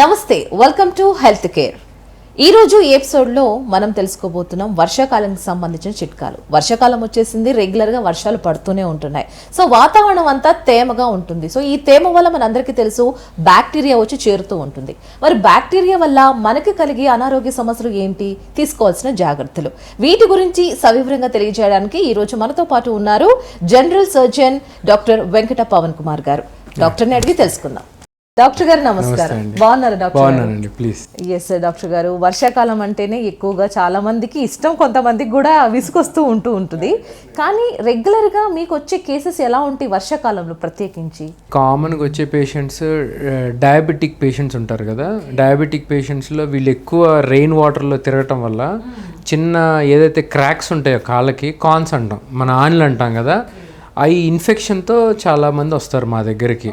నమస్తే welcome to health care ఈ రోజు ఈ ఎపిసోడ్లో మనం తెలుసుకోబోతున్నాం వర్షాకాలానికి సంబంధించిన చిట్కాలు. వర్షాకాలం వచ్చేసింది రెగ్యులర్గా వర్షాలు పడుతూనే ఉంటున్నాయి. సో వాతావరణం అంతా తేమగా ఉంటుంది. సో ఈ తేమ వల్ల మనందరికీ తెలుసు బ్యాక్టీరియా వచ్చి చేరుతూ ఉంటుంది. మరి బ్యాక్టీరియా వల్ల మనకి కలిగే అనారోగ్య సమస్యలు ఏంటి? తీసుకోవాల్సిన జాగ్రత్తలు. వీటి గురించి సవివరంగా తెలియజేయడానికి ఈరోజు మనతో పాటు ఉన్నారు general surgeon doctor Venkata Pavan Kumar గారు. డాక్టర్ని అడిగి తెలుసుకుందాం. డాక్టర్ గారు నమస్కారం. బాగున్నారు డాక్టర్ ప్లీజ్. ఎస్ డాక్టర్ గారు. వర్షాకాలం అంటేనే ఎక్కువగా చాలా మందికి ఇష్టం కొంతమందికి కూడా విసుకొస్తూ ఉంటూ ఉంటుంది. కానీ రెగ్యులర్గా మీకు వచ్చే కేసెస్ ఎలా ఉంటాయి వర్షాకాలంలో ప్రత్యేకించి? కామన్గా వచ్చే పేషెంట్స్ డయాబెటిక్ పేషెంట్స్ ఉంటారు కదా. డయాబెటిక్ పేషెంట్స్లో వీళ్ళు ఎక్కువ రెయిన్ వాటర్లో తిరగటం వల్ల చిన్న ఏదైతే క్రాక్స్ ఉంటాయో కాళ్ళకి కాన్స్ అంటాం. మన ఆన్లు అంటాం కదా. అవి ఇన్ఫెక్షన్తో చాలామంది వస్తారు మా దగ్గరికి.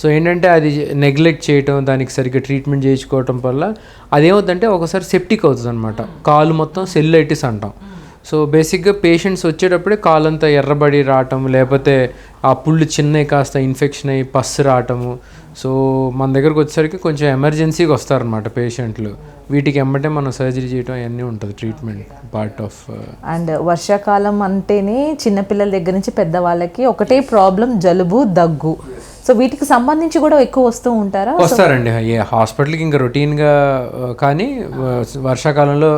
సో ఏంటంటే అది నెగ్లెక్ట్ చేయటం దానికి సరిగ్గా ట్రీట్మెంట్ చేయించుకోవటం వల్ల అదేమవుతుందంటే ఒకసారి సెప్టిక్ అవుతుంది అనమాట కాలు మొత్తం సెల్లైటిస్ అంటాం. సో బేసిక్గా పేషెంట్స్ వచ్చేటప్పుడే కాలంతా ఎర్రబడి రావటం లేకపోతే ఆ పుళ్ళు చిన్నవి కాస్త ఇన్ఫెక్షన్ అయ్యి పస్సు రావటము. సో మన దగ్గరకు వచ్చేసరికి కొంచెం ఎమర్జెన్సీగా వస్తారనమాట పేషెంట్లు వీటికి ఎమ్మటే మనం సర్జరీ చేయడం అవన్నీ ఉంటుంది ట్రీట్మెంట్ పార్ట్ ఆఫ్ అండ్ వర్షాకాలం అంటేనే చిన్నపిల్లల దగ్గర నుంచి పెద్దవాళ్ళకి ఒకటే ప్రాబ్లం జలుబు దగ్గు. సో వీటికి సంబంధించి కూడా ఎక్కువ వస్తూ ఉంటారా? వస్తారండి. ఏ హాస్పిటల్కి ఇంకా రొటీన్గా కానీ వర్షాకాలంలో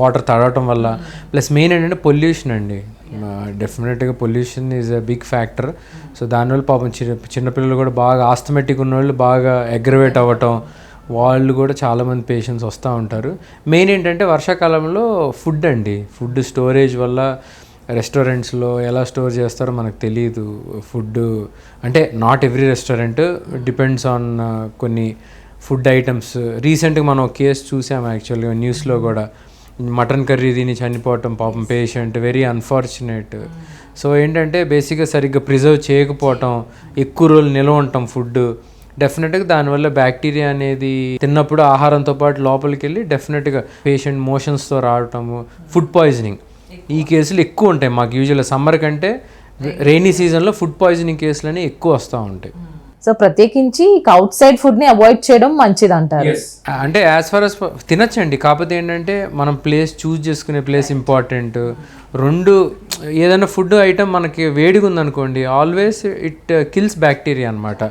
వాటర్ తడవటం వల్ల ప్లస్ మెయిన్ ఏంటంటే పొల్యూషన్ అండి. డెఫినెట్గా pollution is a big factor so దానివల్ల పాపం చిన్న చిన్నపిల్లలు కూడా బాగా ఆస్థమెటిక్ ఉన్న వాళ్ళు బాగా అగ్రవేట్ అవ్వటం వాళ్ళు కూడా చాలామంది పేషెంట్స్ వస్తూ ఉంటారు. మెయిన్ ఏంటంటే వర్షాకాలంలో ఫుడ్ అండి. ఫుడ్ స్టోరేజ్ వల్ల రెస్టారెంట్స్లో ఎలా స్టోర్ చేస్తారో మనకు తెలియదు ఫుడ్ అంటే not every restaurant depends on కొన్ని ఫుడ్ ఐటమ్స్ రీసెంట్గా మనం ఒక కేసు చూసాము యాక్చువల్గా న్యూస్లో కూడా. మటన్ కర్రీ తిని చనిపోవటం పాపం పేషెంట్ వెరీ అన్ఫార్చునేట్ సో ఏంటంటే బేసిక్గా సరిగ్గా ప్రిజర్వ్ చేయకపోవటం ఎక్కువ రోజులు నిల్వ ఉండటం ఫుడ్ డెఫినెట్గా దానివల్ల బ్యాక్టీరియా అనేది తిన్నప్పుడు ఆహారంతో పాటు లోపలికి వెళ్ళి డెఫినెట్గా పేషెంట్ మోషన్స్తో రావటము ఫుడ్ పాయిజనింగ్ ఈ కేసులు ఎక్కువ ఉంటాయి. మాకు యూజువల్గా సమ్మర్ కంటే రైనీ సీజన్లో ఫుడ్ పాయిజనింగ్ కేసులని ఎక్కువ వస్తూ ఉంటాయి. సో ప్రత్యేకించి అవుట్ సైడ్ ఫుడ్ని అవాయిడ్ చేయడం మంచిది అంటారు అంటే యాజ్ ఫార్ అస్ తినచ్చండి. కాకపోతే ఏంటంటే మనం ప్లేస్ చూస్ చేసుకునే ప్లేస్ ఇంపార్టెంట్ రెండు ఏదైనా ఫుడ్ ఐటమ్ మనకి వేడిగా ఉందనుకోండి ఆల్వేస్ ఇట్ కిల్స్ బ్యాక్టీరియా అనమాట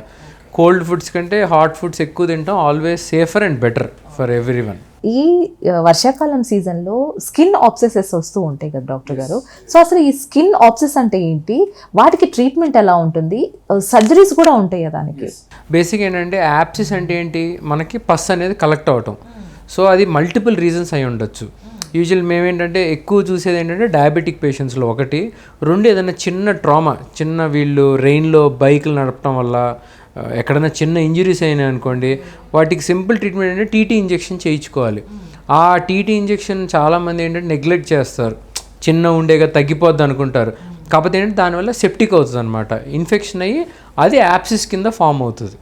కోల్డ్ ఫుడ్స్ కంటే హాట్ ఫుడ్స్ ఎక్కువ తింటాం always safer and better for everyone ఈ వర్షాకాలం సీజన్లో స్కిన్ ఆప్సెసెస్ వస్తూ ఉంటాయి కదా డాక్టర్ గారు. సో అసలు ఈ స్కిన్ ఆప్సెస్ అంటే ఏంటి? వాటికి ట్రీట్మెంట్ ఎలా ఉంటుంది? సర్జరీస్ కూడా ఉంటాయి కదా దానికి బేసిక్ ఏంటంటే యాప్సిస్ అంటే ఏంటి? మనకి పస్ అనేది కలెక్ట్ అవటం. సో అది మల్టిపుల్ రీజన్స్ అయి ఉండొచ్చు. యూజువల్ మేమేంటంటే ఎక్కువ చూసేది ఏంటంటే డయాబెటిక్ పేషెంట్స్లో ఒకటి. రెండు ఏదైనా చిన్న ట్రామా చిన్న వీళ్ళు రెయిన్లో బైకులు నడపడం వల్ల ఎక్కడైనా చిన్న ఇంజరీస్ అయినాయి అనుకోండి వాటికి సింపుల్ ట్రీట్మెంట్ అంటే టీటీ ఇంజెక్షన్ చేయించుకోవాలి. ఆ టీటీ ఇంజెక్షన్ చాలామంది ఏంటంటే నెగ్లెక్ట్ చేస్తారు. చిన్న ఉండేగా తగ్గిపోద్ది అనుకుంటారు. కాకపోతే ఏంటంటే దానివల్ల సెప్టిక్ అవుతుంది అనమాట ఇన్ఫెక్షన్ అయ్యి అది యాప్సిస్ కింద ఫామ్ అవుతుంది.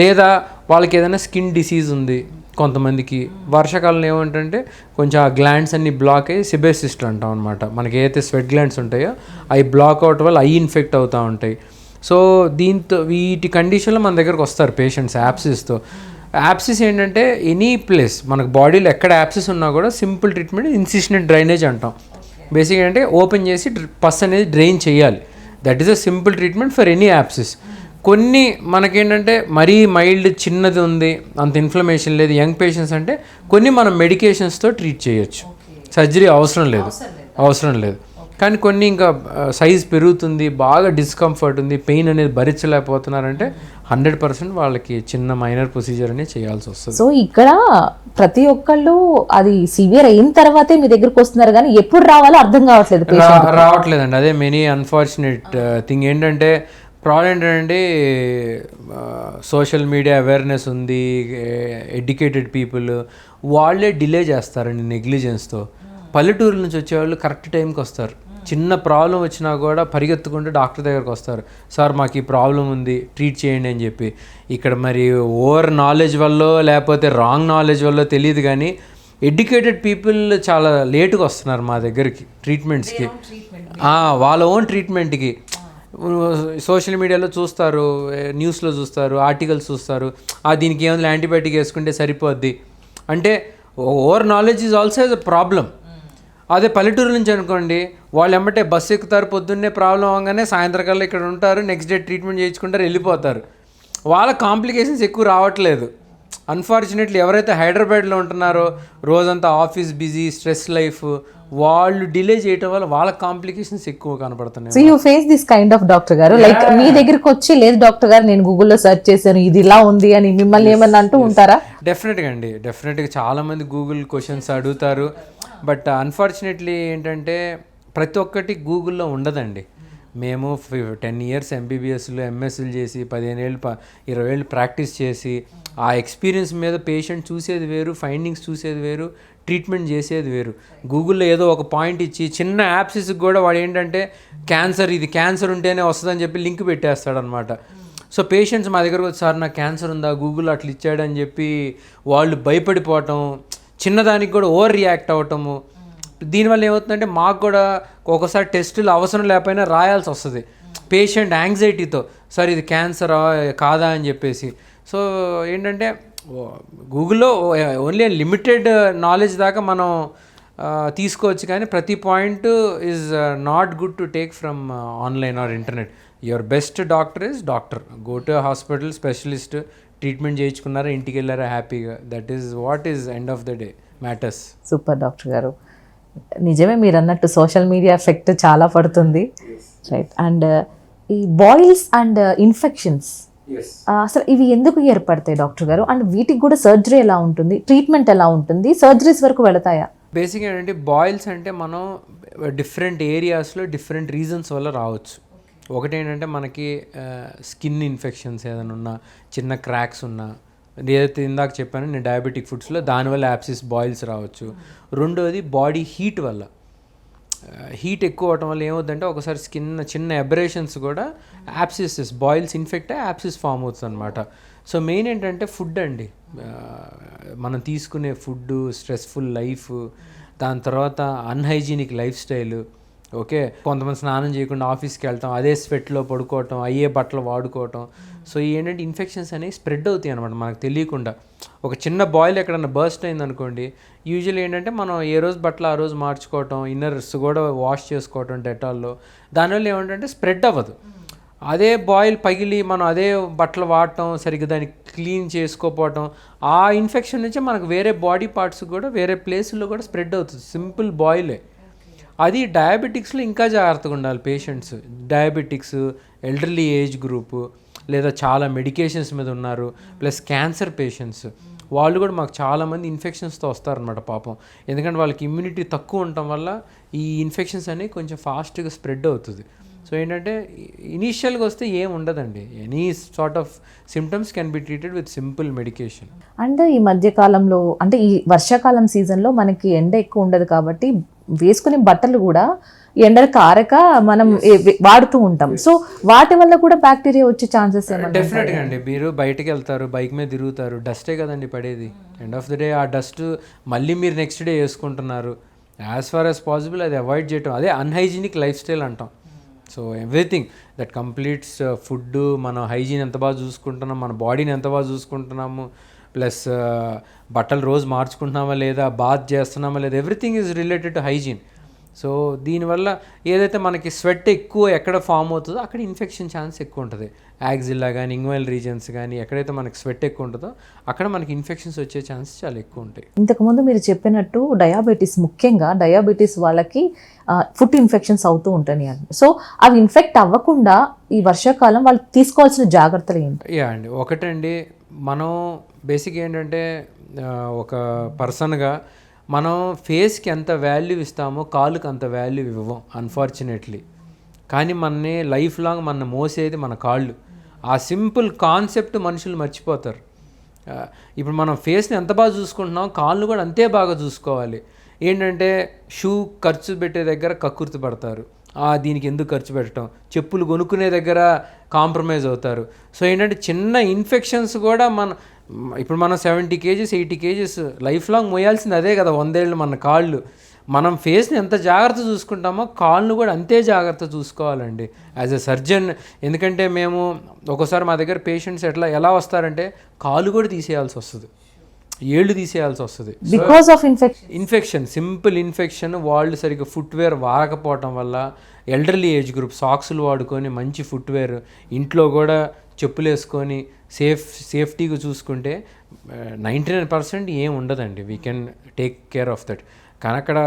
లేదా వాళ్ళకి ఏదైనా స్కిన్ డిసీజ్ ఉంది కొంతమందికి. వర్షాకాలంలో ఏమంటే కొంచెం ఆ గ్లాండ్స్ అన్ని బ్లాక్ అయ్యి సిబేసిస్ట్లు అంటాం అనమాట మనకి ఏదైతే స్వెట్ గ్లాండ్స్ ఉంటాయో అవి బ్లాక్ అవటం వల్ల అవి ఇన్ఫెక్ట్ అవుతూ ఉంటాయి. సో దీంతో వీటి కండిషన్లో మన దగ్గరకు వస్తారు పేషెంట్స్ యాప్సిస్తో యాప్సిస్ ఏంటంటే ఎనీ ప్లేస్ మనకు బాడీలో ఎక్కడ యాప్సిస్ ఉన్నా కూడా simple treatment incision and drainage అంటాం. బేసిక్ అంటే ఓపెన్ చేసి పస్ అనేది డ్రైన్ చేయాలి. That is a simple treatment for any abscess కొన్ని మనకేంటంటే మరీ మైల్డ్ చిన్నది ఉంది అంత ఇన్ఫ్లమేషన్ లేదు యంగ్ పేషెంట్స్ అంటే కొన్ని మనం మెడికేషన్స్తో ట్రీట్ చేయొచ్చు. సర్జరీ అవసరం లేదు. అవసరం లేదు. కానీ కొన్ని ఇంకా సైజ్ పెరుగుతుంది బాగా డిస్కంఫర్ట్ ఉంది పెయిన్ అనేది భరించలేకపోతున్నారంటే హండ్రెడ్ పర్సెంట్ వాళ్ళకి చిన్న మైనర్ ప్రొసీజర్ అనేది చేయాల్సి వస్తుంది. సో ఇక్కడ ప్రతి ఒక్కళ్ళు అది సివియర్ అయిన తర్వాతే మీ దగ్గరకు వస్తున్నారు కానీ ఎప్పుడు రావాలో అర్థం కావట్లేదు రావట్లేదండి. అదే మెనీ అన్ఫార్చునేట్ థింగ్ ఏంటంటే ప్రాబ్లం ఏంటంటే సోషల్ మీడియా అవేర్నెస్ ఉంది ఎడ్యుకేటెడ్ పీపుల్ వాళ్ళే డిలే చేస్తారండి నెగ్లిజెన్స్తో పల్లెటూరు నుంచి వచ్చేవాళ్ళు కరెక్ట్ టైంకి వస్తారు. చిన్న ప్రాబ్లం వచ్చినా కూడా పరిగెత్తుకుంటూ డాక్టర్ దగ్గరకు వస్తారు. సార్ మాకు ఈ ప్రాబ్లం ఉంది ట్రీట్ చేయండి అని చెప్పి. ఇక్కడ మరి ఓవర్ నాలెడ్జ్ వల్ల లేకపోతే రాంగ్ నాలెడ్జ్ వల్ల తెలియదు కానీ ఎడ్యుకేటెడ్ పీపుల్ చాలా లేటుగా వస్తున్నారు మా దగ్గరికి ట్రీట్మెంట్స్కి. వాళ్ళ ఓన్ ట్రీట్మెంట్కి. సోషల్ మీడియాలో చూస్తారు న్యూస్లో చూస్తారు ఆర్టికల్స్ చూస్తారు. ఆ దీనికి ఏమైనా యాంటీబయాటిక్ వేసుకుంటే సరిపోద్ది. అంటే over knowledge is also a problem. అదే పల్లెటూరు నుంచి అనుకోండి వాళ్ళు ఎమ్మటే బస్సు ఎక్కుతారు పొద్దున్నే ప్రాబ్లం అవగానే సాయంత్రకాలం ఇక్కడ ఉంటారు నెక్స్ట్ డే ట్రీట్మెంట్ చేయించుకుంటారు వెళ్ళిపోతారు. వాళ్ళ కాంప్లికేషన్స్ ఎక్కువ రావట్లేదు. అన్ఫార్చునేట్లీ ఎవరైతే హైదరాబాద్లో ఉంటున్నారో రోజంతా ఆఫీస్ బిజీ స్ట్రెస్ లైఫ్ వాళ్ళు డిలే చేయటం వల్ల వాళ్ళ కాంప్లికేషన్స్ ఎక్కువ కనపడుతున్నాయి. So you face this kind of doctor గారు? లైక్ మీ దగ్గరికి వచ్చి లేదు డాక్టర్ గారు నేను గూగుల్లో సెర్చ్ చేశాను ఇది ఇలా ఉంది అని మిమ్మల్ని ఏమన్నా అంటూ ఉంటారా? డెఫినెట్గా అండి. డెఫినెట్గా చాలామంది గూగుల్ క్వశ్చన్స్ అడుగుతారు. బట్ అన్ఫార్చునేట్లీ ఏంటంటే ప్రతి ఒక్కటి గూగుల్లో ఉండదండి. మేము టెన్ ఇయర్స్ ఎంబీబీఎస్లు ఎంఎస్లు చేసి పదిహేను ఏళ్ళు ప ఇరవై ఏళ్ళు ప్రాక్టీస్ చేసి ఆ ఎక్స్పీరియన్స్ మీద పేషెంట్ చూసేది వేరు ఫైండింగ్స్ చూసేది వేరు ట్రీట్మెంట్ చేసేది వేరు. గూగుల్లో ఏదో ఒక పాయింట్ ఇచ్చి చిన్న యాప్సెస్కి కూడా వాడు ఏంటంటే క్యాన్సర్ ఇది క్యాన్సర్ ఉంటేనే వస్తుందని చెప్పి లింక్ పెట్టేస్తాడనమాట. సో పేషెంట్స్ మా దగ్గరకు వచ్చి సార్ నాకు క్యాన్సర్ ఉందా? గూగుల్ అట్లా ఇచ్చాడని చెప్పి వాళ్ళు భయపడిపోవటం చిన్నదానికి కూడా ఓవర్ రియాక్ట్ అవ్వటము దీనివల్ల ఏమవుతుందంటే మాకు కూడా ఒక్కోసారి టెస్టులు అవసరం లేకపోయినా రాయాల్సి వస్తుంది. పేషెంట్ యాంగ్జైటీతో సార్ ఇది క్యాన్సరా కాదా? అని చెప్పేసి. సో ఏంటంటే గూగుల్లో ఓన్లీ లిమిటెడ్ నాలెడ్జ్ దాకా మనం తీసుకోవచ్చు కానీ ప్రతి point is not good to take from online or internet your best doctor is doctor go to hospital specialist treatment చేయించుకున్నారా ఇంటికి వెళ్ళారా హ్యాపీగా that is what is end of the day matters super doctor గారు. నిజమే మీరు అన్నట్టు social media effect చాలా పడుతుంది. Right and ఈ బాయిల్స్ అండ్ ఇన్ఫెక్షన్స్ అసలు ఇవి ఎందుకు ఏర్పడతాయి డాక్టర్ గారు? అండ్ వీటికి కూడా సర్జరీ ఎలా ఉంటుంది? ట్రీట్మెంట్ ఎలా ఉంటుంది? సర్జరీస్ వరకు వెళతాయా? బేసిక్ ఏంటంటే బాయిల్స్ అంటే మనం డిఫరెంట్ ఏరియాస్లో డిఫరెంట్ రీజన్స్ వల్ల రావచ్చు. ఒకటి ఏంటంటే మనకి స్కిన్ ఇన్ఫెక్షన్స్ ఏదైనా ఉన్నా చిన్న క్రాక్స్ ఉన్నా ఏదైతే ఇందాక చెప్పానో నేను డయాబెటిక్ ఫుడ్స్లో దానివల్ల యాప్సిస్ బాయిల్స్ రావచ్చు. రెండోది బాడీ హీట్ వల్ల. Uh, హీట్ ఎక్కువ అవటం వల్ల ఏమవుతుందంటే ఒకసారి స్కిన్ చిన్న ఎబరేషన్స్ కూడా యాప్సిస్ బాయిల్స్ ఇన్ఫెక్ట్ అయ్యి యాప్సిస్ ఫామ్ అవుతుంది అనమాట సో మెయిన్ ఏంటంటే ఫుడ్ అండి. Uh, మనం తీసుకునే ఫుడ్ స్ట్రెస్ఫుల్ లైఫ్ దాని తర్వాత అన్హైజీనిక్ లైఫ్ స్టైల్ ఓకే? కొంతమంది స్నానం చేయకుండా ఆఫీస్కి వెళ్తాం అదే స్వెట్లో పడుకోవటం అయ్యే బట్టలు వాడుకోవటం. సో ఏంటంటే ఇన్ఫెక్షన్స్ అనేవి స్ప్రెడ్ అవుతాయి అనమాట మనకు తెలియకుండా. ఒక చిన్న బాయిల్ ఎక్కడన్నా బర్స్ట్ అయింది అనుకోండి ఏంటంటే మనం ఏ రోజు బట్టలు ఆ రోజు మార్చుకోవటం ఇన్నర్స్ కూడా వాష్ చేసుకోవటం డెటాల్లో. దానివల్ల ఏమంటే స్ప్రెడ్ అవ్వదు. అదే బాయిల్ పగిలి మనం అదే బట్టలు వాడటం సరిగ్గా దాన్ని క్లీన్ చేసుకోపోవటం ఆ ఇన్ఫెక్షన్ నుంచి మనకు వేరే బాడీ పార్ట్స్ కూడా వేరే ప్లేసుల్లో కూడా స్ప్రెడ్ అవుతుంది. సింపుల్ బాయిలే. అది డయాబెటిక్స్లో ఇంకా జాగ్రత్తగా ఉండాలి patients. Diabetics elderly age group లేదా చాలా మెడికేషన్స్ మీద ఉన్నారు ప్లస్ క్యాన్సర్ పేషెంట్స్ వాళ్ళు కూడా మాకు చాలామంది ఇన్ఫెక్షన్స్తో వస్తారనమాట పాపం. ఎందుకంటే వాళ్ళకి ఇమ్యూనిటీ తక్కువ ఉండటం వల్ల ఈ ఇన్ఫెక్షన్స్ అనేవి కొంచెం ఫాస్ట్గా స్ప్రెడ్ అవుతుంది. సో ఏంటంటే ఇనీషియల్గా వస్తే ఏం ఉండదండి. Any sort of symptoms can be treated with simple medication and ఈ మధ్య కాలంలో అంటే ఈ వర్షాకాలం సీజన్లో మనకి ఎండ ఎక్కువ ఉండదు కాబట్టి వేసుకునే బట్టలు కూడా ఎండలు కారక మనం వాడుతూ ఉంటాం. సో వాటి వల్ల కూడా బ్యాక్టీరియా వచ్చే ఛాన్సెస్ డెఫినెట్గా అండి. మీరు బయటకు వెళ్తారు బైక్ మీద తిరుగుతారు డస్టే కదండి పడేది. ఎండ్ ఆఫ్ ద డే ఆ డస్ట్ మళ్ళీ మీరు నెక్స్ట్ డే వేసుకుంటున్నారు. యాజ్ ఫార్ యాజ్ పాసిబుల్ అది అవాయిడ్ చేయటం. అదే అన్హైజీనిక్ లైఫ్ స్టైల్ అంటాం so everything that completes food మనం హైజీన్ ఎంత బాగా చూసుకుంటున్నాం మన బాడీని ఎంత బాగా చూసుకుంటున్నాము ప్లస్ బట్టలు రోజు మార్చుకుంటున్నామా లేదా బాత్ చేస్తున్నామా లేదా everything is related to hygiene. So దీనివల్ల ఏదైతే మనకి స్వెట్ ఎక్కువ ఎక్కడ ఫామ్ అవుతుందో అక్కడ ఇన్ఫెక్షన్ ఛాన్స్ ఎక్కువ ఉంటుంది. యాక్జిల్లా కానీ ఇంగ్వైల్ రీజన్స్ కానీ ఎక్కడైతే మనకి స్వెట్ ఎక్కువ ఉంటుందో అక్కడ మనకి ఇన్ఫెక్షన్స్ వచ్చే ఛాన్సెస్ చాలా ఎక్కువ ఉంటాయి. ఇంతకుముందు మీరు చెప్పినట్టు డయాబెటీస్ ముఖ్యంగా డయాబెటీస్ వాళ్ళకి ఫుడ్ ఇన్ఫెక్షన్స్ అవుతూ ఉంటాయి సో అవి ఇన్ఫెక్ట్ అవ్వకుండా ఈ వర్షాకాలం వాళ్ళు తీసుకోవాల్సిన జాగ్రత్తలు ఏంటి? యా అండి. ఒకటండి మనం బేసిక్ ఏంటంటే ఒక పర్సన్గా మనం ఫేస్కి ఎంత వాల్యూ ఇస్తామో కాలుకి అంత వాల్యూ ఇవ్వం అన్ఫార్చునేట్లీ. కానీ మనని లైఫ్ లాంగ్ మన మోసేది మన కాళ్ళు. ఆ సింపుల్ కాన్సెప్ట్ మనుషులు మర్చిపోతారు. ఇప్పుడు మనం ఫేస్ని ఎంత బాగా చూసుకుంటున్నాం కాళ్ళు కూడా అంతే బాగా చూసుకోవాలి. ఏంటంటే షూ ఖర్చు పెట్టే దగ్గర కక్కుర్తి పడతారు. ఆ, దీనికి ఎందుకు ఖర్చు పెట్టడం? చెప్పులు కొనుక్కునే దగ్గర కాంప్రమైజ్ అవుతారు. సో ఏంటంటే చిన్న ఇన్ఫెక్షన్స్ కూడా మన ఇప్పుడు మనం seventy KGs eighty KGs lifelong మోయాల్సింది అదే కదా వందేళ్ళు మన కాళ్ళు. మనం ఫేస్ని ఎంత జాగ్రత్త చూసుకుంటామో కాళ్ళను కూడా అంతే జాగ్రత్త చూసుకోవాలండి. యాజ్ ఎ సర్జన్ ఎందుకంటే మేము ఒక్కోసారి మా దగ్గర పేషెంట్స్ ఎట్లా ఎలా వస్తారంటే కాలు కూడా తీసేయాల్సి వస్తుంది. ఏళ్ళు తీసేయాల్సి వస్తుంది. Because of infection infection simple infection వాళ్ళు సరిగ్గా ఫుట్వేర్ వాడకపోవటం వల్ల ఎల్డర్లీ ఏజ్ గ్రూప్ సాక్స్లు వాడుకొని మంచి ఫుట్వేర్ ఇంట్లో కూడా చెప్పులు వేసుకొని సేఫ్ సేఫ్టీగా చూసుకుంటే నైంటీ నైన్ పర్సెంట్ ఏం ఉండదండి. We can take care of that కానీ అక్కడ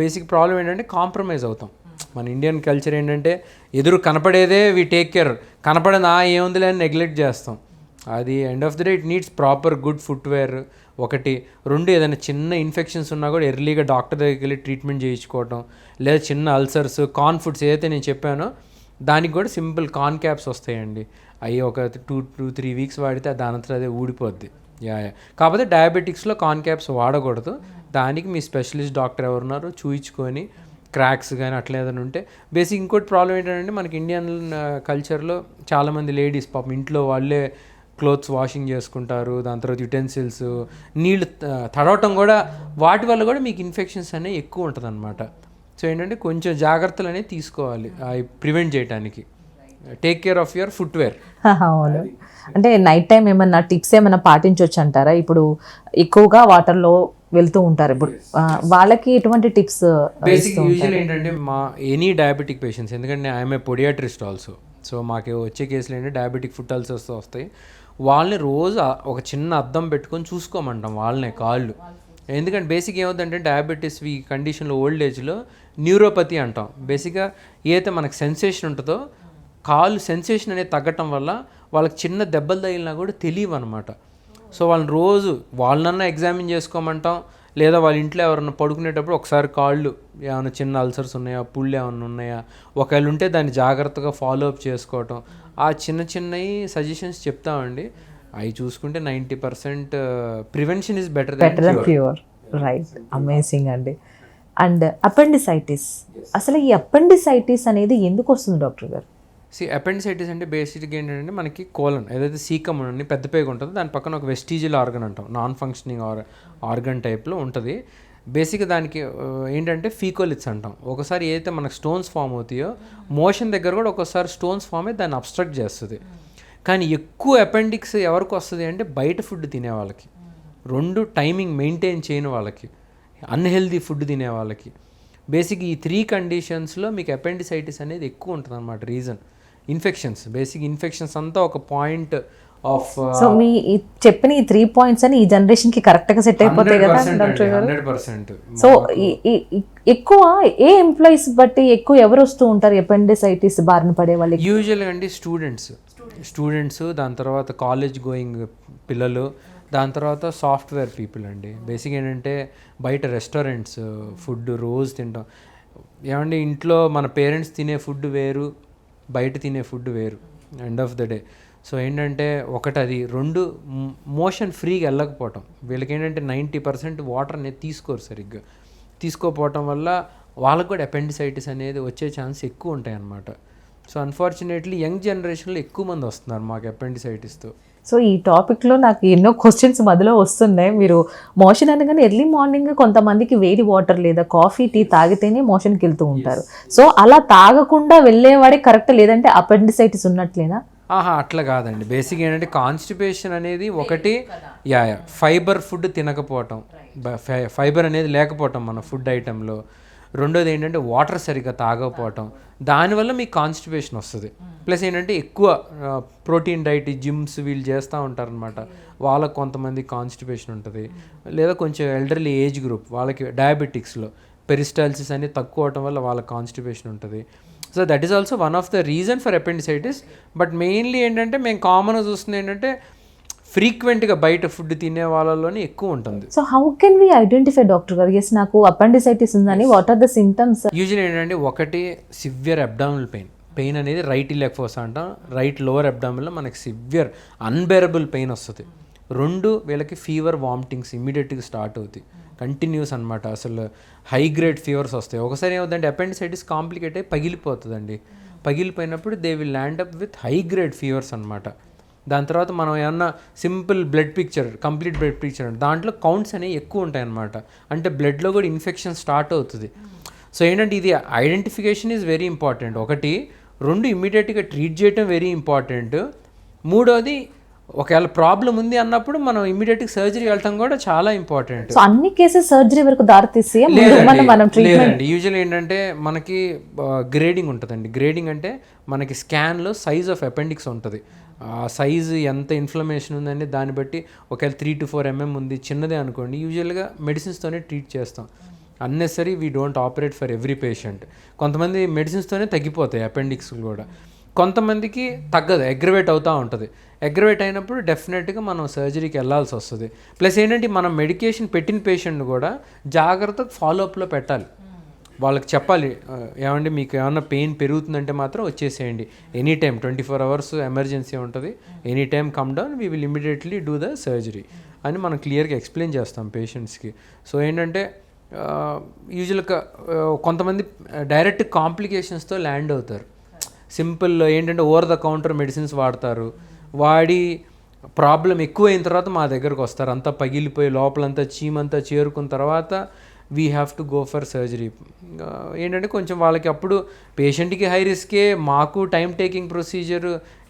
బేసిక్ ప్రాబ్లం ఏంటంటే కాంప్రమైజ్ అవుతాం. మన ఇండియన్ కల్చర్ ఏంటంటే ఎదురు కనపడేదే వీ టేక్ కేర్ కనపడదా ఏముంది లేని నెగ్లెక్ట్ చేస్తాం. అది end of the day it needs proper good footwear ఒకటి. రెండు ఏదైనా చిన్న ఇన్ఫెక్షన్స్ ఉన్నా కూడా ఎర్లీగా డాక్టర్ దగ్గరికి వెళ్ళి ట్రీట్మెంట్ చేయించుకోవటం. లేదా చిన్న అల్సర్స్ కాన్ ఫుడ్స్ ఏదైతే నేను చెప్పానో దానికి కూడా సింపుల్ కార్న్ క్యాప్స్ వస్తాయండి. అవి ఒక టూ టూ త్రీ వీక్స్ వాడితే దానంతా అదే ఊడిపోద్ది. Yeah yeah. కాకపోతే డయాబెటిక్స్లో కార్న్ క్యాప్స్ వాడకూడదు. దానికి మీ స్పెషలిస్ట్ డాక్టర్ ఎవరున్నారో చూయించుకొని క్రాక్స్ కానీ అట్లా ఏదైనా ఉంటే. బేసిక్ ఇంకోటి ప్రాబ్లం ఏంటంటే మనకి ఇండియన్ కల్చర్లో చాలామంది లేడీస్ పాపం ఇంట్లో వాళ్ళే క్లోత్స్ వాషింగ్ చేసుకుంటారు. దాని తర్వాత యుటెన్సిల్స్ నీళ్ళు తడవటం కూడా వాటి వల్ల కూడా మీకు ఇన్ఫెక్షన్స్ అనేవి ఎక్కువ ఉంటుంది అనమాట సో ఏంటంటే కొంచెం జాగ్రత్తలు అనేవి తీసుకోవాలి అవి ప్రివెంట్ చేయడానికి take care of your footwear అవును. అంటే నైట్ టైం ఏమన్నా టిప్స్ ఏమన్నా పాటించవచ్చు అంటారా? ఇప్పుడు ఎక్కువగా వాటర్లో వెళ్తూ ఉంటారు. ఇప్పుడు వాళ్ళకి ఎటువంటి టిప్స్ బేసిక్ యూజువల్ ఏంటంటే మా ఎనీ డయాబెటిక్ పేషెంట్స్ ఎందుకంటే I'm a podiatrist also so మాకు వచ్చే కేసులు ఏంటంటే డయాబెటిక్ ఫుట్ అల్సర్స్ వస్తాయి. వాళ్ళని రోజు ఒక చిన్న అద్దం పెట్టుకొని చూసుకోమంటాం వాళ్ళనే కాళ్ళు. ఎందుకంటే బేసిక్ ఏమవుతుందంటే డయాబెటీస్ ఈ కండిషన్లో ఓల్డ్ ఏజ్లో న్యూరోపతి అంటాం. బేసిక్గా ఏదైతే మనకు సెన్సేషన్ ఉంటుందో కాలు సెన్సేషన్ అనేది తగ్గటం వల్ల వాళ్ళకి చిన్న దెబ్బలు తగిలినా కూడా తెలియవు అనమాట సో వాళ్ళని రోజు వాళ్ళనన్నా ఎగ్జామిన్ చేసుకోమంటాం. లేదా వాళ్ళ ఇంట్లో ఎవరన్నా పడుకునేటప్పుడు ఒకసారి కాళ్ళు ఏమైనా చిన్న అల్సర్స్ ఉన్నాయా పుళ్ళు ఏమైనా ఉన్నాయా ఒకవేళ ఉంటే దాన్ని జాగ్రత్తగా ఫాలో అప్ చేసుకోవటం. ఆ చిన్న చిన్నవి సజెషన్స్ చెప్తామండి. అవి చూసుకుంటే ninety percent prevention is better better right amazing అండి. And appendicitis. అసలు ఈ అపెండిసైటిస్ అనేది ఎందుకు వస్తుంది డాక్టర్ గారు? సి అపెండిసైటిస్ అంటే బేసిక్గా ఏంటంటే మనకి కోలన్ ఏదైతే సీకమ్ అని పెద్ద పేగు ఉంటుందో దాని పక్కన ఒక వెస్టీజియల్ ఆర్గన్ అంటాం. నాన్ ఫంక్షనింగ్ ఆర్ ఆర్గన్ టైప్లో ఉంటుంది. బేసిక్గా దానికి ఆ, ఏంటంటే ఫీకోలిట్స్ అంటాం. ఒకసారి ఏదైతే మనకు స్టోన్స్ ఫామ్ అవుతాయో మోషన్ దగ్గర కూడా ఒకసారి స్టోన్స్ ఫామ్ అయ్యి దాన్ని అబ్స్ట్రక్ట్ చేస్తుంది. కానీ ఎక్కువ అపెండిక్స్ ఎవరికి వస్తుంది అంటే బయట ఫుడ్ తినే వాళ్ళకి. రెండు టైమింగ్ మెయింటైన్ చేయని వాళ్ళకి. అన్హెల్దీ ఫుడ్ తినే వాళ్ళకి. బేసిక్ ఈ త్రీ కండిషన్స్లో మీకు అపెండిసైటిస్ అనేది ఎక్కువ ఉంటుంది అనమాట రీజన్. ఇన్ఫెక్షన్స్. బేసిక్ ఇన్ఫెక్షన్స్ అంతా ఒక పాయింట్ ఆఫ్ సో మీ చెప్పిన ఈ త్రీ పాయింట్స్ అని ఈ జనరేషన్కి కరెక్ట్గా సెట్ అయిపోతాయి కదా డాక్టర్ గారు? Hundred percent. సో ఎక్కువ ఏ ఎంప్లాయీస్ బట్టి ఎక్కువ ఎవరు వస్తూ ఉంటారు ఎపెండిసైటిస్ బారిన పడే వాళ్ళకి? యూజువల్గా అండి స్టూడెంట్స్. స్టూడెంట్స్ దాని తర్వాత కాలేజ్ గోయింగ్ పిల్లలు దాని తర్వాత సాఫ్ట్వేర్ పీపుల్ అండి. బేసిక్ ఏంటంటే బయట రెస్టారెంట్స్ ఫుడ్ రోజు తింటాం. ఏమంటే ఇంట్లో మన పేరెంట్స్ తినే ఫుడ్ వేరు బయట తినే ఫుడ్ వేరు end of the day so ఏంటంటే ఒకటి అది రెండు మోషన్ ఫ్రీగా వెళ్ళకపోవటం. వీళ్ళకి ఏంటంటే నైంటీ పర్సెంట్ వాటర్ అనేది తీసుకోరు సరిగ్గా. తీసుకోపోవటం వల్ల వాళ్ళకు కూడా అపెండిసైటిస్ అనేది వచ్చే ఛాన్స్ ఎక్కువ ఉంటాయి అన్నమాట సో అన్ఫార్చునేట్లీ యంగ్ జనరేషన్లో ఎక్కువ మంది వస్తున్నారు మాకు అపెండిసైటిస్తో. సో ఈ టాపిక్లో నాకు ఎన్నో క్వశ్చన్స్ మధ్యలో వస్తున్నాయి. మీరు మోషన్ అనగానే ఎర్లీ మార్నింగ్ కొంతమందికి వేడి వాటర్ లేదా కాఫీ టీ తాగితేనే మోషన్కి వెళ్తూ ఉంటారు. సో అలా తాగకుండా వెళ్ళేవాడే కరెక్ట్ లేదంటే అపెండిసైటిస్ ఉన్నట్లేనా? ఆహా అట్లా కాదండి. బేసిక్ ఏంటంటే కాన్స్టిపేషన్ అనేది ఒకటి యా యా ఫైబర్ ఫుడ్ తినకపోవటం. ఫైబర్ అనేది లేకపోవటం మన ఫుడ్ ఐటెంలో. రెండోది ఏంటంటే వాటర్ సరిగ్గా తాగకపోవటం. దానివల్ల మీకు కాన్స్టిపేషన్ వస్తుంది. ప్లస్ ఏంటంటే ఎక్కువ ప్రోటీన్ డైట్ జిమ్స్ వీళ్ళు చేస్తూ ఉంటారనమాట వాళ్ళకి కొంతమంది కాన్స్టిపేషన్ ఉంటుంది. లేదా కొంచెం ఎల్డర్లీ ఏజ్ గ్రూప్ వాళ్ళకి డయాబెటిక్స్లో పెరిస్టాల్సిస్ అనేది తక్కువ అవటం వల్ల వాళ్ళకి కాన్స్టిపేషన్ ఉంటుంది. So that is also one of the reason for appendicitis. But mainly ఏంటంటే మేము కామన్గా చూస్తుంది ఏంటంటే ఫ్రీక్వెంట్గా బయట ఫుడ్ తినే వాళ్ళలోనే ఎక్కువ ఉంటుంది. So how can we identify doctor గారు? ఎస్ నాకు అపెండిసైటిస్ ఉందని. What are the symptoms usual ఏంటంటే ఒకటి సివియర్ అబ్డామినల్ పెయిన్ పెయిన్ అనేది రైట్ ఇలెక్ ఫోర్స్ అంటాం రైట్ లోవర్ అబ్డామిన్లో మనకి సివియర్ అన్బేరబుల్ పెయిన్ వస్తుంది. రెండు వీళ్ళకి ఫీవర్ వామిటింగ్స్ ఇమీడియట్గా స్టార్ట్ అవుతాయి. కంటిన్యూస్ అనమాట అసలు హై గ్రేడ్ ఫీవర్స్ వస్తాయి. ఒకసారి ఏమవుతుందంటే అపెండిసైటిస్ కాంప్లికేట్ అయ్యి పగిలిపోతుందండి. పగిలిపోయినప్పుడు they will land up with high grade fevers అనమాట దాని తర్వాత మనం ఏమన్నా simple blood picture complete blood picture దాంట్లో కౌంట్స్ అనేవి ఎక్కువ ఉంటాయి అన్నమాట. అంటే బ్లడ్లో కూడా ఇన్ఫెక్షన్ స్టార్ట్ అవుతుంది. సో ఏంటంటే ఇది ఐడెంటిఫికేషన్ ఈజ్ వెరీ ఇంపార్టెంట్. ఒకటి రెండు ఇమ్మీడియట్గా ట్రీట్ చేయటం వెరీ ఇంపార్టెంట్. మూడోది ఒకవేళ ప్రాబ్లం ఉంది అన్నప్పుడు మనం ఇమ్మీడియట్గా సర్జరీ వెళ్ళటం కూడా చాలా ఇంపార్టెంట్. సో అన్ని కేసెస్ సర్జరీ వరకు దారితీసి లేదండి యూజువల్ ఏంటంటే మనకి గ్రేడింగ్ ఉంటుందండి. గ్రేడింగ్ అంటే మనకి స్కాన్లో సైజ్ ఆఫ్ అపెండిక్స్ ఉంటుంది. సైజు ఎంత ఇన్ఫ్లమేషన్ ఉందండి దాన్ని బట్టి ఒకవేళ త్రీ టు ఫోర్ ఎంఎం ఉంది చిన్నదే అనుకోండి యూజువల్గా మెడిసిన్స్తోనే ట్రీట్ చేస్తాం. Unnecessary we don't operate for every patient కొంతమంది మెడిసిన్స్తోనే తగ్గిపోతాయి అపెండిక్స్ కూడా. కొంతమందికి తగ్గదు అగ్రవేట్ అవుతూ ఉంటుంది. అగ్రవేట్ అయినప్పుడు డెఫినెట్గా మనం సర్జరీకి వెళ్ళాల్సి వస్తుంది. ప్లస్ ఏంటంటే మనం మెడికేషన్ పెట్టిన పేషెంట్ కూడా జాగ్రత్తగా ఫాలోఅప్లో పెట్టాలి. వాళ్ళకి చెప్పాలి ఆ, ఏమండి మీకు ఏమన్నా పెయిన్ పెరుగుతుందంటే మాత్రం వచ్చేసేయండి. Any time twenty four hours emergency ఉంటుంది. Any time come down we will immediately do the surgery అని మనం క్లియర్గా ఎక్స్ప్లెయిన్ చేస్తాం పేషెంట్స్కి. సో ఏంటంటే యూజువల్గా కొంతమంది డైరెక్ట్ కాంప్లికేషన్స్తో ల్యాండ్ అవుతారు. సింపుల్ ఏంటంటే ఓవర్ ద కౌంటర్ మెడిసిన్స్ వాడతారు. వాడి ప్రాబ్లం ఎక్కువ అయిన తర్వాత మా దగ్గరకు వస్తారు. అంతా పగిలిపోయి లోపలంతా చీమంతా చేరుకున్న తర్వాత we have to go for surgery ఏంటంటే కొంచెం వాళ్ళకి అప్పుడు పేషెంట్కి హై రిస్కే మాకు time taking procedure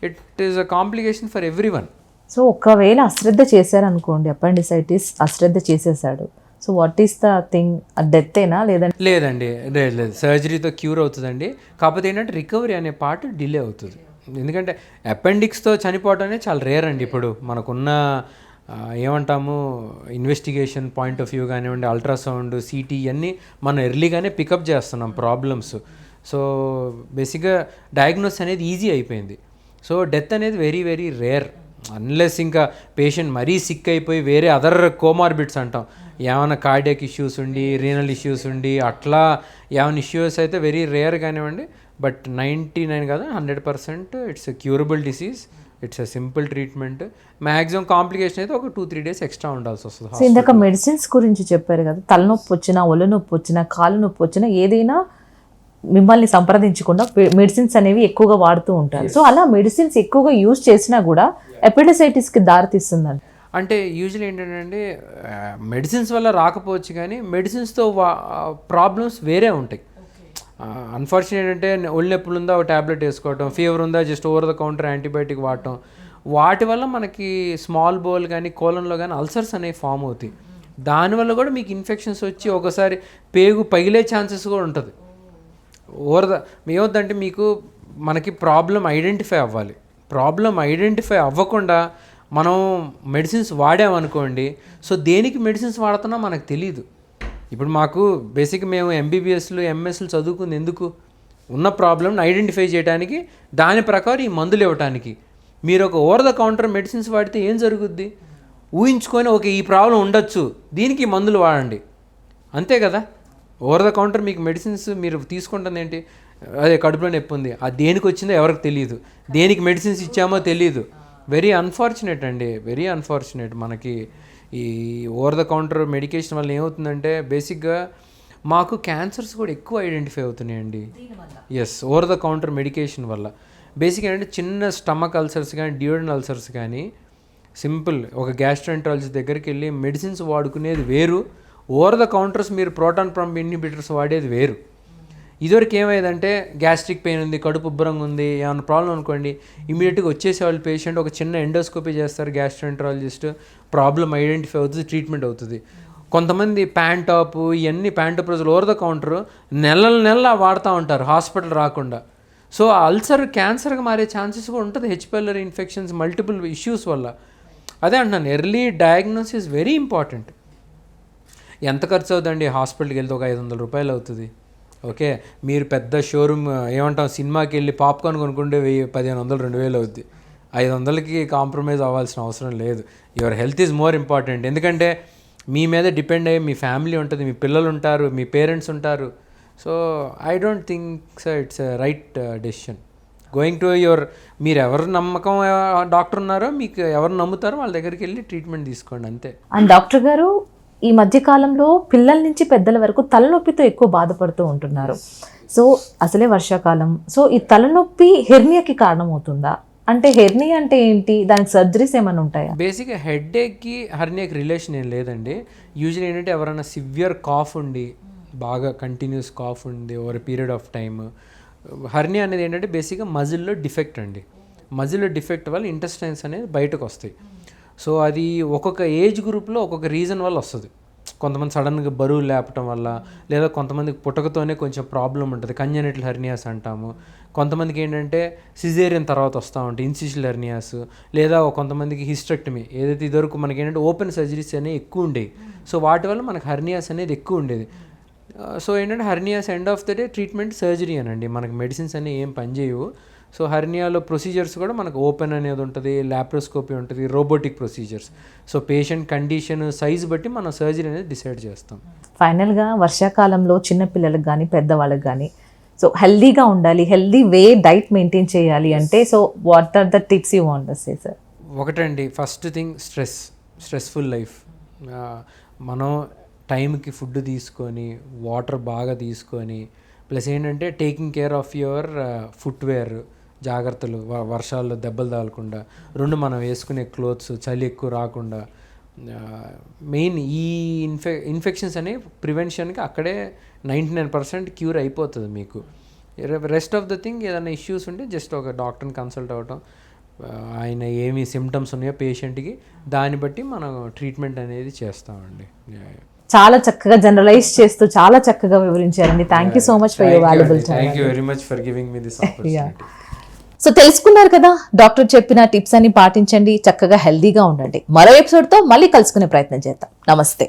it is a complication for everyone so ఒకవేళ అశ్రద్ధ చేశారనుకోండి అపెండిసైటిస్ అశ్రద్ధ చేసేసాడు so what is the thing death అయినా లేదంటే లేదండి లేదు లేదు. సర్జరీతో క్యూర్ అవుతుందండి. కాకపోతే ఏంటంటే రికవరీ అనే పార్ట్ డిలే అవుతుంది. ఎందుకంటే అపెండిక్స్తో చనిపోవడం అనేది చాలా రేర్ అండి ఇప్పుడు మనకున్న ఏమంటాము ఇన్వెస్టిగేషన్ పాయింట్ ఆఫ్ వ్యూ కానివ్వండి అల్ట్రాసౌండ్ సిటీ ఇవన్నీ మనం ఎర్లీగానే పికప్ చేస్తున్నాం ప్రాబ్లమ్స్ సో బేసిక్గా డయాగ్నోస్ అనేది ఈజీ అయిపోయింది. సో డెత్ అనేది వెరీ వెరీ రేర్ అన్లెస్ ఇంకా పేషెంట్ మరీ సిక్ అయిపోయి వేరే అదర్ కోమార్బిడ్స్ అంటాం. ఏమైనా కార్డియక్ ఇష్యూస్ ఉండి రీనల్ ఇష్యూస్ ఉండి అట్లా ఏమైనా ఇష్యూస్ అయితే వెరీ రేర్ కానివ్వండి. బట్ నైంటీ నైన్ కదా hundred percent it's curable disease it's a simple treatment maximum complication అయితే ఒక టూ త్రీ డేస్ ఎక్స్ట్రా ఉండాల్సి వస్తుంది సో ఇందాక మెడిసిన్స్ గురించి చెప్పారు కదా తలనొప్పి వచ్చినా ఒళ్ళు నొప్పి వచ్చినా కాలు నొప్పి వచ్చినా ఏదైనా మిమ్మల్ని సంప్రదించకుండా మెడిసిన్స్ అనేవి ఎక్కువగా వాడుతూ ఉంటారు. సో అలా మెడిసిన్స్ ఎక్కువగా యూజ్ చేసినా కూడా appendicitis కి దారితీస్తుందండి అంటే యూజువల్ ఏంటంటే మెడిసిన్స్ వల్ల రాకపోవచ్చు కానీ మెడిసిన్స్తో ప్రాబ్లమ్స్ వేరే ఉంటాయి. అన్ఫార్చునేట్ అంటే ఒళ్ళు నొప్పులు ఉందా ఒక ట్యాబ్లెట్ వేసుకోవటం ఫీవర్ ఉందా just over the counter antibiotic వాడటం. వాటి వల్ల మనకి స్మాల్ బోల్ కానీ కోలంలో కానీ అల్సర్స్ అనేవి ఫామ్ అవుతాయి. దానివల్ల కూడా మీకు ఇన్ఫెక్షన్స్ వచ్చి ఒకసారి పేగు పగిలే ఛాన్సెస్ కూడా ఉంటుంది. ఓవర్ ద ఏమవుతుందంటే మీకు మనకి ప్రాబ్లం ఐడెంటిఫై అవ్వాలి. ప్రాబ్లం ఐడెంటిఫై అవ్వకుండా మనం మెడిసిన్స్ వాడామనుకోండి సో దేనికి మెడిసిన్స్ వాడుతున్నా మనకు తెలియదు ఇప్పుడు మాకు బేసిక్ మేము ఎంబీబీఎస్లు ఎంఎస్లు చదువుకుంది ఎందుకు? ఉన్న ప్రాబ్లమ్ని ఐడెంటిఫై చేయడానికి దాని ప్రకారం ఈ మందులు ఇవ్వటానికి. మీరు ఒక ఓవర్ ద కౌంటర్ మెడిసిన్స్ వాడితే ఏం జరుగుద్ది? ఊహించుకొని ఒక ఈ ప్రాబ్లం ఉండొచ్చు దీనికి మందులు వాడండి. అంతే కదా? ఓవర్ ద కౌంటర్ మీకు మెడిసిన్స్ మీరు తీసుకుంటుంది ఏంటి? అదే కడుపులో నొప్పి ఉంది. ఆ దేనికి వచ్చిందో ఎవరికి తెలియదు. దేనికి మెడిసిన్స్ ఇచ్చామో తెలియదు. వెరీ అన్ఫార్చునేట్ అండి వెరీ అన్ఫార్చునేట్. మనకి ఈ ఓవర్ ద కౌంటర్ మెడికేషన్ వల్ల ఏమవుతుందంటే బేసిక్గా మాకు క్యాన్సర్స్ కూడా ఎక్కువ ఐడెంటిఫై అవుతున్నాయండి. As over the counter medication వల్ల. బేసిక్ ఏంటంటే చిన్న స్టమక్ అల్సర్స్ కానీ డియోడన్ అల్సర్స్ కానీ సింపుల్ ఒక గ్యాస్ట్రెంట్రాలజిస్ట్ దగ్గరికి వెళ్ళి మెడిసిన్స్ వాడుకునేది వేరు ఓవర్ ద కౌంటర్స్ మీరు ప్రోటాన్ పంప్ ఇన్హిబిటర్స్ వాడేది వేరు. ఇదివరకు ఏమైందంటే గ్యాస్ట్రిక్ పెయిన్ ఉంది కడుపు ఉబ్బరంగా ఉంది ఏమైనా ప్రాబ్లం అనుకోండి ఇమీడియట్గా వచ్చేసేవాళ్ళు పేషెంట్ ఒక చిన్న ఎండోస్కోపీ చేస్తారు గ్యాస్ట్రెంట్రాలజిస్ట్ ప్రాబ్లం ఐడెంటిఫై అవుతుంది ట్రీట్మెంట్ అవుతుంది. కొంతమంది ప్యాంట్ టాప్ ఇవన్నీ ప్యాంట్ ప్రజలు ఓవర్ ద కౌంటర్ నెలల నెలల వాడుతూ ఉంటారు హాస్పిటల్ రాకుండా. సో అల్సర్ క్యాన్సర్గా మారే ఛాన్సెస్ కూడా ఉంటుంది హెచ్పిఎల్ఆర్ ఇన్ఫెక్షన్స్ మల్టిపుల్ ఇష్యూస్ వల్ల. అదే అంటున్నాను ఎర్లీ డయాగ్నోస్ వెరీ ఇంపార్టెంట్ ఎంత ఖర్చు అవుతుందండి? హాస్పిటల్కి వెళ్తే ఒక ఐదు వందల రూపాయలు అవుతుంది. ఓకే మీరు పెద్ద షోరూమ్ ఏమంటాం సినిమాకి వెళ్ళి పాప్కార్న్ కొనుక్కుంటే వెయ్యి పదిహేను వందలు రెండు వేలు అవుద్ది. ఐదు వందలకి కాంప్రమైజ్ అవ్వాల్సిన అవసరం లేదు. Your health is more important. ఎందుకంటే మీ మీద డిపెండ్ అయ్యి మీ ఫ్యామిలీ ఉంటుంది మీ పిల్లలు ఉంటారు మీ పేరెంట్స్ ఉంటారు. So I don't think sir it's right decision. Going to your మీరు ఎవరు నమ్మకం డాక్టర్ ఉన్నారో మీకు ఎవరు నమ్ముతారో వాళ్ళ దగ్గరికి వెళ్ళి ట్రీట్మెంట్ తీసుకోండి అంతే. అండ్ డాక్టర్ గారు ఈ మధ్యకాలంలో పిల్లల నుంచి పెద్దల వరకు తలనొప్పితో ఎక్కువ బాధపడుతూ ఉంటున్నారు. సో అసలే వర్షాకాలం. సో ఈ తలనొప్పి హెర్నియాకి కారణమవుతుందా? అంటే హెర్నీ అంటే ఏంటి? దానికి సర్జరీస్ ఏమైనా ఉంటాయా? బేసిక్గా హెడ్ ఏక్కి హర్నియాకి రిలేషన్ ఏం లేదండి. యూజువల్ ఏంటంటే ఎవరైనా సివియర్ కాఫ్ ఉండి బాగా కంటిన్యూస్ కాఫ్ ఉంది over period of time hernia అనేది ఏంటంటే బేసిక్గా మజిల్లో డిఫెక్ట్ అండి. మజిల్లో డిఫెక్ట్ వల్ల ఇంటెస్టైన్స్ అనేది బయటకు వస్తాయి. సో అది ఒక్కొక్క ఏజ్ గ్రూప్లో ఒక్కొక్క రీజన్ వల్ల వస్తుంది. కొంతమంది సడన్గా బరువు లేపటం వల్ల లేదా కొంతమందికి పుట్టకతోనే కొంచెం ప్రాబ్లం ఉంటుంది. కంజనెటల్ హెర్నియాస్ అంటాము. కొంతమందికి ఏంటంటే సిజేరియన్ తర్వాత వస్తూ ఉంటాయి ఇన్సిషల్ హెర్నియాస్ లేదా కొంతమందికి హిస్టెక్టమీ. ఏదైతే ఇదివరకు మనకి ఏంటంటే ఓపెన్ సర్జరీస్ అనేవి ఎక్కువ ఉండేవి. సో వాటి వల్ల మనకి హెర్నియాస్ అనేది ఎక్కువ ఉండేది. సో ఏంటంటే hernias end of the day treatment surgery అనండి. మనకి మెడిసిన్స్ అనేవి ఏం పనిచేయవు. సో హర్నియాలో ప్రొసీజర్స్ కూడా మనకు ఓపెన్ అనేది ఉంటుంది ల్యాప్రోస్కోపీ ఉంటుంది robotic procedures. So patient condition size బట్టి మనం సర్జరీ అనేది డిసైడ్ చేస్తాం. ఫైనల్గా వర్షాకాలంలో చిన్న పిల్లలకు కానీ పెద్దవాళ్ళకి కానీ సో హెల్దీగా ఉండాలి హెల్దీ వే డైట్ మెయింటైన్ చేయాలి అంటే so what are the tips you want say sir? ఒకటండి first thing stress stressful life. మనం టైంకి ఫుడ్ తీసుకొని వాటర్ బాగా తీసుకొని ప్లస్ ఏంటంటే taking care of your footwear. జాగ్రత్తలు వ- వర్షాల్లో దెబ్బలు తాగకుండా రెండు మనం వేసుకునే క్లోత్స్ చలి ఎక్కువ రాకుండా మెయిన్ ఈ ఇన్ఫె ఇన్ఫెక్షన్స్ అనేవి ప్రివెన్షన్కి అక్కడే నైంటీ నైన్ పర్సెంట్ క్యూర్ అయిపోతుంది మీకు. రెస్ట్ ఆఫ్ ద థింగ్ ఏదైనా ఇష్యూస్ ఉంటే జస్ట్ ఒక డాక్టర్ని కన్సల్ట్ అవ్వటం ఆయన ఏమి సిమ్టమ్స్ ఉన్నాయో పేషెంట్కి దాన్ని బట్టి మనం ట్రీట్మెంట్ అనేది చేస్తామండి. చాలా చక్కగా జనరలైజ్ చేస్తూ చాలా చక్కగా వివరించారండి. Thank you so much for your valuable time thank you very much for giving me this opportunity so తెలుసుకున్నారు కదా డాక్టర్ చెప్పిన టిప్స్ అన్ని పాటించండి చక్కగా హెల్దీగా ఉండండి. మరో ఎపిసోడ్తో మళ్ళీ కలుసుకునే ప్రయత్నం చేద్దాం. నమస్తే.